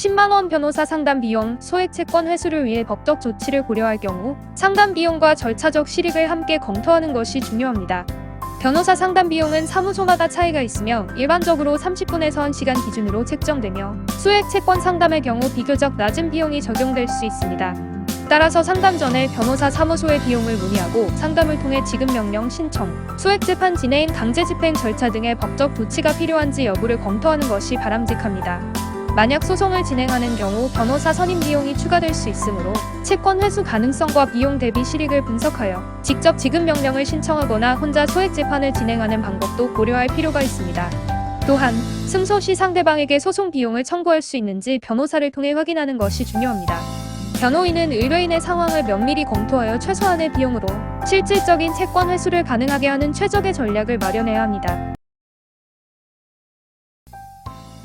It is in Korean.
10만원 변호사 상담 비용, 소액 채권 회수를 위해 법적 조치를 고려할 경우 상담 비용과 절차적 실익을 함께 검토하는 것이 중요합니다. 변호사 상담 비용은 사무소마다 차이가 있으며 일반적으로 30분에서 1시간 기준으로 책정되며 소액 채권 상담의 경우 비교적 낮은 비용이 적용될 수 있습니다. 따라서 상담 전에 변호사 사무소의 비용을 문의하고 상담을 통해 지급 명령 신청, 소액 재판 진행, 강제 집행 절차 등의 법적 조치가 필요한지 여부를 검토하는 것이 바람직합니다. 만약 소송을 진행하는 경우 변호사 선임 비용이 추가될 수 있으므로 채권 회수 가능성과 비용 대비 실익을 분석하여 직접 지급 명령을 신청하거나 혼자 소액 재판을 진행하는 방법도 고려할 필요가 있습니다. 또한 승소 시 상대방에게 소송 비용을 청구할 수 있는지 변호사를 통해 확인하는 것이 중요합니다. 변호인은 의뢰인의 상황을 면밀히 검토하여 최소한의 비용으로 실질적인 채권 회수를 가능하게 하는 최적의 전략을 마련해야 합니다.